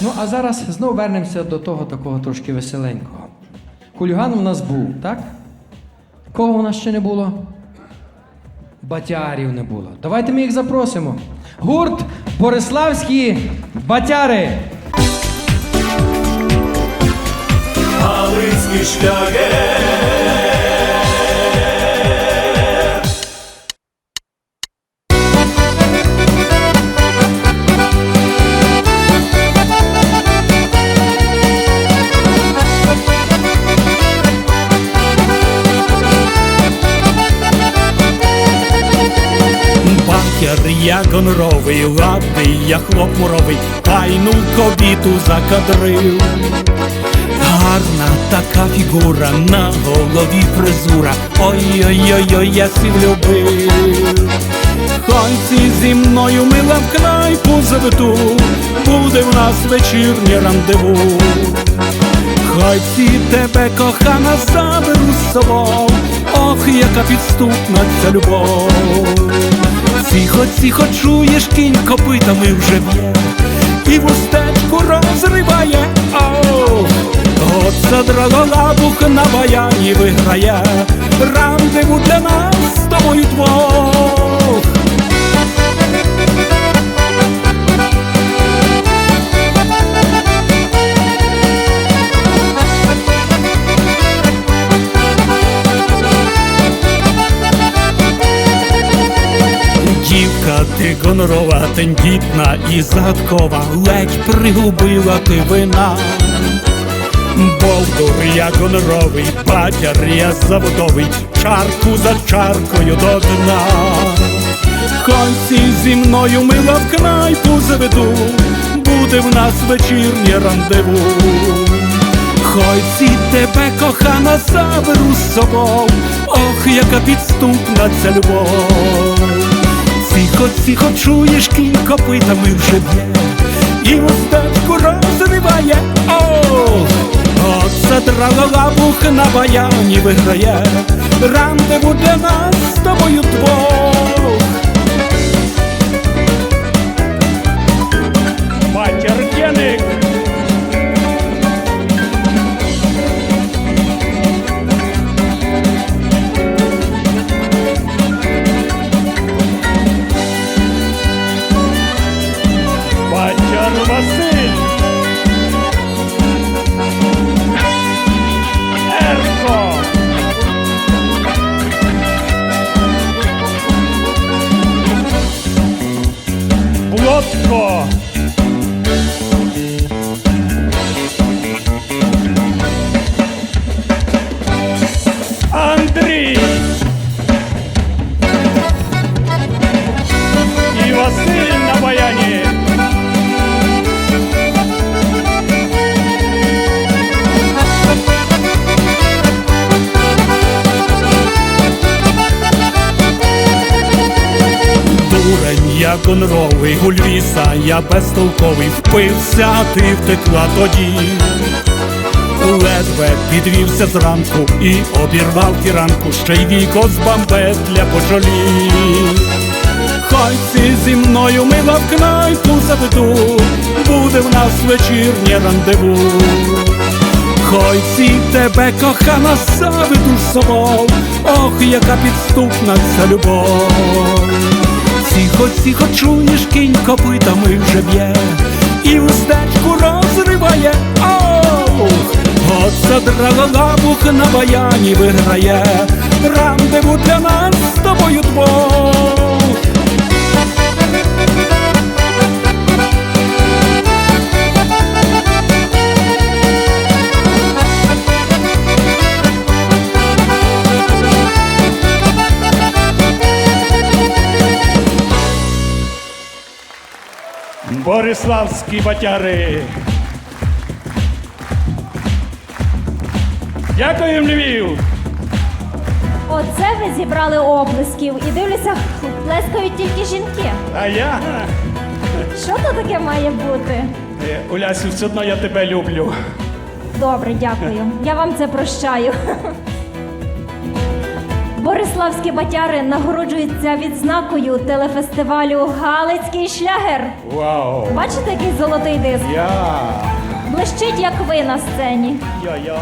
Ну а зараз знову вернемося до того такого трошки веселенького. Хуліган у нас був, так? Кого у нас ще не було? Батярів не було. Давайте ми їх запросимо. Гурт Бориславські батяри. Галицький шлягер. Я гоноровий, ладний, я хлоп муровий, тайну кобіту закадрив. Гарна така фігура, на голові фризура, ой-ой-ой, я сів любив. Хонці зі мною мила в кнайпу заведу, буде в нас вечірнє рандеву. Хойці тебе кохана заберу з собою, ох, яка підступна ця любов. Тихо, тихо, чуєш, кінь копитами вже б'є, і вустечку розриває, ох, от задрала лабух на баяні виграє, рандеву для нас з тобою двох. Дівка ти гонорова, тендітна і загадкова, ледь пригубила ти вина. Болдур я гоноровий, батяр я заводовий, чарку за чаркою до дна. Конці зі мною мила в кнайпу заведу, буде в нас вечірнє рандеву. Хойці тебе кохана заберу з собою, ох, яка підступна ця любов. Тихо, тихо, чуєш, кінь копитами вже б'є, і вустечку розриває, ох, от задрала бух на баяні виграє, рандеву для нас з тобою двох. Батяр'яник Батяр Go. Гонровий, гульвіса, я безтолковий, впився, ти втекла тоді. Ледве підвівся зранку і обірвав тіранку, ще й віко з бамбетля по чолі. Хойці зі мною мила в кнайпу заведу, буде в нас вечірнє рандеву. Хойці тебе кохана заведу з собою, ох, яка підступна ця любов. Тихо, тихо, чуєш, кінь копитами вже б'є, і устечку розриває, ох, от задрала лабух на баяні виграє, рандеву для нас з тобою двох. Бориславські батяри. Дякуємо, Львів! Оце ви зібрали облисків і дивлюся, плескають тільки жінки. А я, Що то таке має бути? е, Улясю, все одно я тебе люблю. Добре, дякую. Я вам це прощаю. Бориславські батяри нагороджуються відзнакою телефестивалю Галицький шлягер. Вау! Бачите, який золотий диск? Я! Блищить, як ви на сцені. Я-я!